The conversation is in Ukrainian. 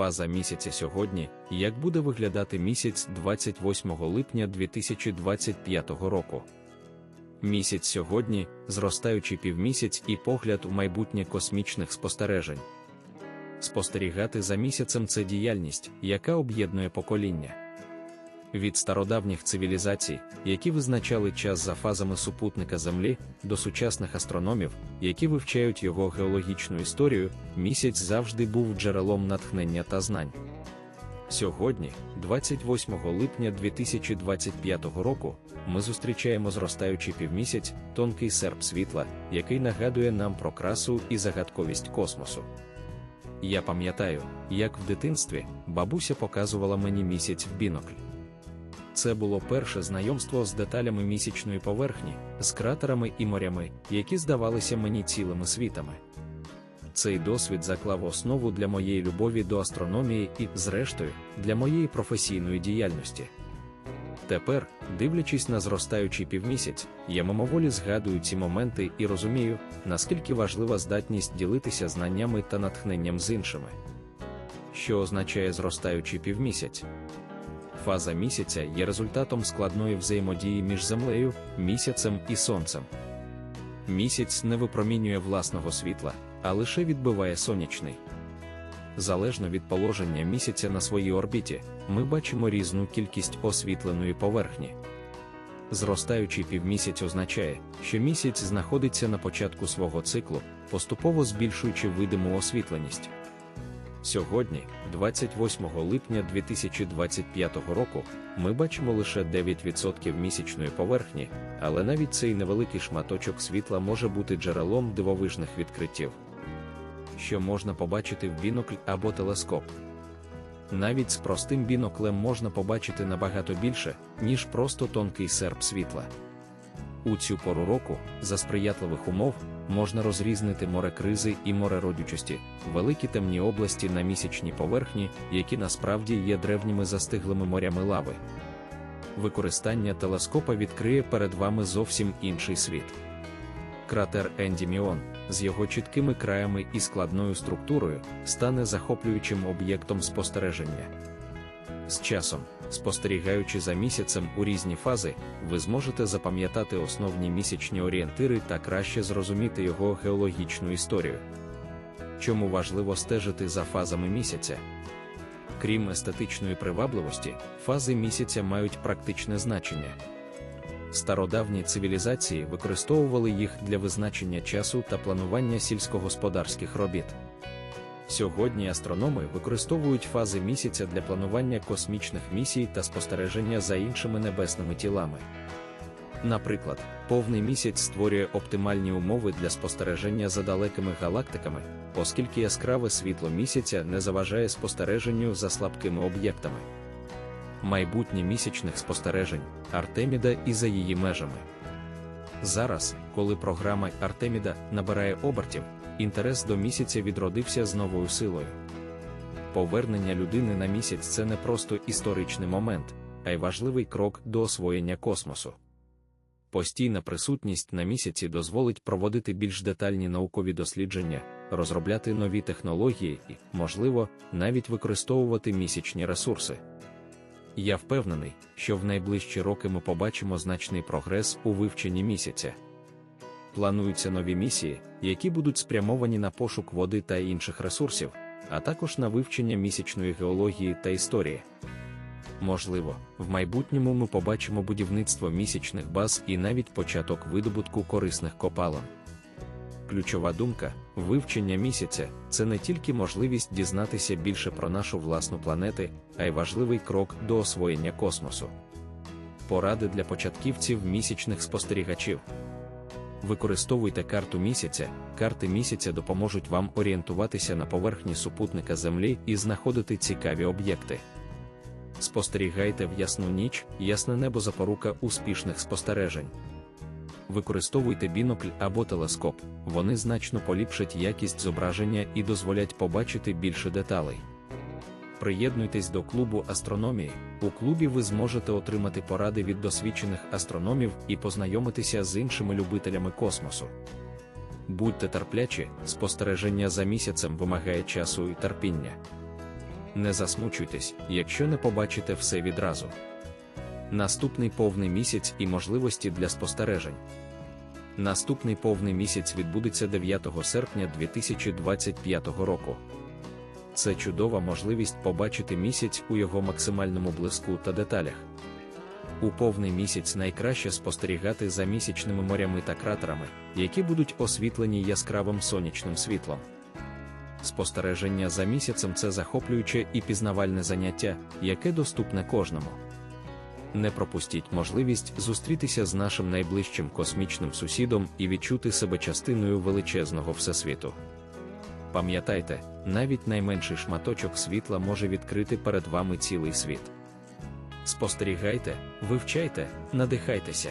Фаза місяця сьогодні, як буде виглядати місяць 28 липня 2025 року. Місяць сьогодні, зростаючий півмісяць і погляд у майбутнє космічних спостережень. Спостерігати за місяцем це діяльність, яка об'єднує покоління. Від стародавніх цивілізацій, які визначали час за фазами супутника Землі, до сучасних астрономів, які вивчають його геологічну історію, місяць завжди був джерелом натхнення та знань. Сьогодні, 28 липня 2025 року, ми зустрічаємо зростаючий півмісяць, тонкий серп світла, який нагадує нам про красу і загадковість космосу. Я пам'ятаю, як в дитинстві бабуся показувала мені місяць в бінокль. Це було перше знайомство з деталями місячної поверхні, з кратерами і морями, які здавалися мені цілими світами. Цей досвід заклав основу для моєї любові до астрономії і, зрештою, для моєї професійної діяльності. Тепер, дивлячись на зростаючий півмісяць, я мимоволі згадую ці моменти і розумію, наскільки важлива здатність ділитися знаннями та натхненням з іншими. Що означає зростаючий півмісяць? Фаза місяця є результатом складної взаємодії між Землею, місяцем і сонцем. Місяць не випромінює власного світла, а лише відбиває сонячний. Залежно від положення місяця на своїй орбіті, ми бачимо різну кількість освітленої поверхні. Зростаючий півмісяць означає, що місяць знаходиться на початку свого циклу, поступово збільшуючи видиму освітленість. Сьогодні, 28 липня 2025 року, ми бачимо лише 9% місячної поверхні, але навіть цей невеликий шматочок світла може бути джерелом дивовижних відкриттів. Що можна побачити в бінокль або телескоп. Навіть з простим біноклем можна побачити набагато більше, ніж просто тонкий серп світла. У цю пору року, за сприятливих умов, можна розрізнити море кризи і море родючості, великі темні області на місячній поверхні, які насправді є древніми застиглими морями лави. Використання телескопа відкриє перед вами зовсім інший світ. Кратер Ендіміон з його чіткими краями і складною структурою стане захоплюючим об'єктом спостереження. З часом, спостерігаючи за місяцем у різні фази, ви зможете запам'ятати основні місячні орієнтири та краще зрозуміти його геологічну історію. Чому важливо стежити за фазами місяця? Крім естетичної привабливості, фази місяця мають практичне значення. Стародавні цивілізації використовували їх для визначення часу та планування сільськогосподарських робіт. Сьогодні астрономи використовують фази місяця для планування космічних місій та спостереження за іншими небесними тілами. Наприклад, повний місяць створює оптимальні умови для спостереження за далекими галактиками, оскільки яскраве світло місяця не заважає спостереженню за слабкими об'єктами. Майбутнє місячних спостережень Артеміда і за її межами. Зараз, коли програма Артеміда набирає обертів, інтерес до місяця відродився з новою силою. Повернення людини на місяць це не просто історичний момент, а й важливий крок до освоєння космосу. Постійна присутність на місяці дозволить проводити більш детальні наукові дослідження, розробляти нові технології і, можливо, навіть використовувати місячні ресурси. Я впевнений, що в найближчі роки ми побачимо значний прогрес у вивченні місяця. Плануються нові місії, які будуть спрямовані на пошук води та інших ресурсів, а також на вивчення місячної геології та історії. Можливо, в майбутньому ми побачимо будівництво місячних баз і навіть початок видобутку корисних копалин. Ключова думка вивчення місяця це не тільки можливість дізнатися більше про нашу власну планету, а й важливий крок до освоєння космосу. Поради для початківців місячних спостерігачів. Використовуйте карту місяця. Карти місяця допоможуть вам орієнтуватися на поверхні супутника Землі і знаходити цікаві об'єкти. Спостерігайте в ясну ніч, ясне небо запорука успішних спостережень. Використовуйте бінокль або телескоп, вони значно поліпшать якість зображення і дозволять побачити більше деталей. Приєднуйтесь до клубу астрономії. У клубі ви зможете отримати поради від досвідчених астрономів і познайомитися з іншими любителями космосу. Будьте терплячі, спостереження за місяцем вимагає часу і терпіння. Не засмучуйтесь, якщо не побачите все відразу. Наступний повний місяць і можливості для спостережень. Наступний повний місяць відбудеться 9 серпня 2025 року. Це чудова можливість побачити місяць у його максимальному блиску та деталях. У повний місяць найкраще спостерігати за місячними морями та кратерами, які будуть освітлені яскравим сонячним світлом. Спостереження за місяцем це захоплююче і пізнавальне заняття, яке доступне кожному. Не пропустіть можливість зустрітися з нашим найближчим космічним сусідом і відчути себе частиною величезного всесвіту. Пам'ятайте, навіть найменший шматочок світла може відкрити перед вами цілий світ. Спостерігайте, вивчайте, надихайтеся.